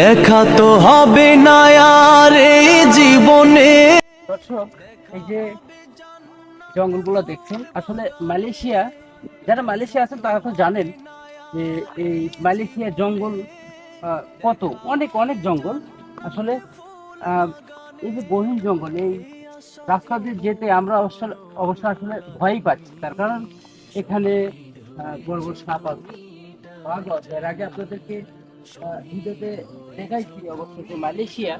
দেখা তো হবে না আর এই জীবনে। এই যে জঙ্গলগুলো দেখছেন, আসলে মালয়েশিয়া, যারা মালয়েশিয়া আছেন তারা তো জানেন যে এই মালয়েশিয়া জঙ্গল কত? অনেক অনেক জঙ্গল। আসলে এই যে গহীন জঙ্গল, এই রাস্তা দিয়ে যেতে আমরা অবশ্য অবশ্য আসলে ভয়ই পাচ্ছি। তার কারণ এখানে বড় বড় সাপ আছে। আগে আপনাদেরকে ভিডিওতে দেখাইছি অবশ্য যে মালয়েশিয়া,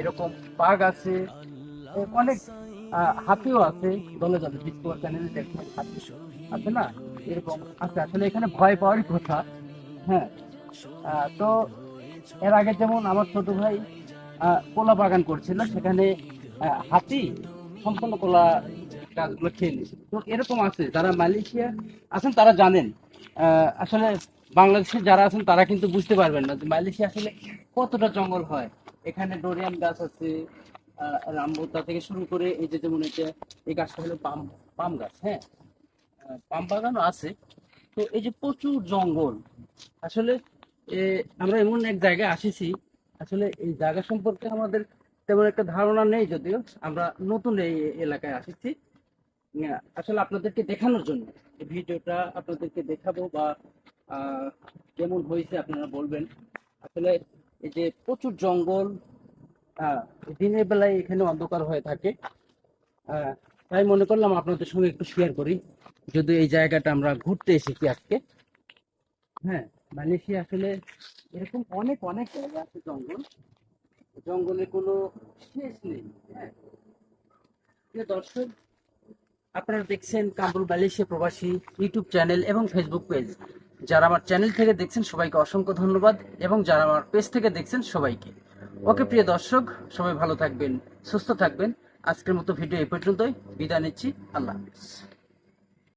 এরকম বাঘ আছে অনেক হাতিও আছে দলে দলে ডিসকভার চ্যানেলে দেখবেন হাতি আছে না, এরকম আছে। আসলে এখানে ভয় পাওয়ারই কথা হ্যাঁ। তো এর আগে যেমন আমার ছোট ভাই কলা বাগান করছিল, সেখানে হাতি, সম্পূর্ণ কলা গাছগুলো খেয়ে নিয়েছে তো এরকম আছে, যারা মালয়েশিয়া আছেন তারা জানেন। আসলে বাংলাদেশে যারা আছেন, তারা কিন্তু বুঝতে পারবেন না যে মালয়েশিয়া আসলে কতটা জঙ্গল হয়। এখানে ডোরিয়ান গাছ আছে রামবোতা থেকে শুরু করে এই যে যেমন এটা, এই গাছটা হলো পাম পাম গাছ হ্যাঁ? পাম বাগানও আছে। তো এই যে প্রচুর জঙ্গল, আসলে আমরা এমন এক জায়গায় আসেছি, আসলে এই জায়গা সম্পর্কে আমাদের তেমন একটা ধারণা নেই যদিও, আমরা নতুন এই এলাকায় আসিছি। আসলে আপনাদেরকে দেখানোর জন্য ভিডিওটা আপনাদেরকে দেখাবো বা কেমন হয়েছে আপনারা বলবেন? আসলে এই যে প্রচুর জঙ্গল আহ, দিনের বেলায় এখানে অন্ধকার হয়ে থাকে। তাই মনে করলাম আপনাদের সঙ্গে একটু শেয়ার করি। যদি এই জায়গাটা আমরা ঘুরতে এসেছি আজকে। হ্যাঁ মালয়েশিয়া আসলে এরকম অনেক অনেক জায়গা আছে জঙ্গল। জঙ্গলে কোনো শেষ নেই হ্যাঁ। দর্শক আপনারা দেখছেন কামরুল মালয়েশিয়া প্রবাসী ইউটিউব চ্যানেল এবং ফেসবুক পেজ যারা আমার চ্যানেল থেকে দেখছেন, সবাইকে অসংখ্য ধন্যবাদ এবং যারা আমার পেজ থেকে দেখছেন, সবাইকে। ওকে, প্রিয় দর্শক, সবাই ভালো থাকবেন, সুস্থ থাকবেন। আজকের মতো ভিডিও এই পর্যন্তই। বিদায় নিচ্ছি। আল্লাহ হাফিজ।